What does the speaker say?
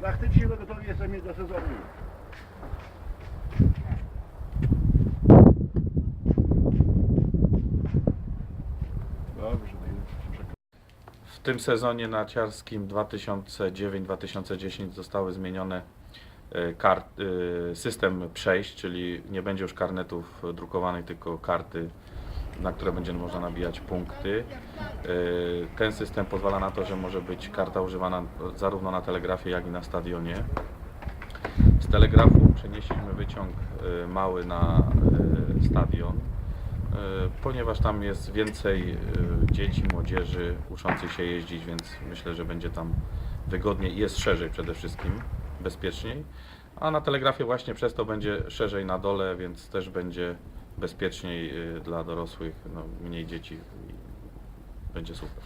Praktycznie gotowi jesteśmy do sezonu. Dobrze, W tym sezonie narciarskim 2009-2010 zostały zmienione e, kart, e, system przejść, czyli nie będzie już karnetów drukowanych, tylko karty, na które będzie można nabijać punkty. E, Ten system pozwala na to, że może być karta używana zarówno na telegrafie, jak i na stadionie. Z telegrafu przenieśliśmy wyciąg e, mały na e, stadion, ponieważ tam jest więcej dzieci, młodzieży uczących się jeździć, więc myślę, że będzie tam wygodniej i jest szerzej przede wszystkim, bezpieczniej. A na telegrafie właśnie przez to będzie szerzej na dole, więc też będzie bezpieczniej e, dla dorosłych, no, mniej dzieci i będzie super.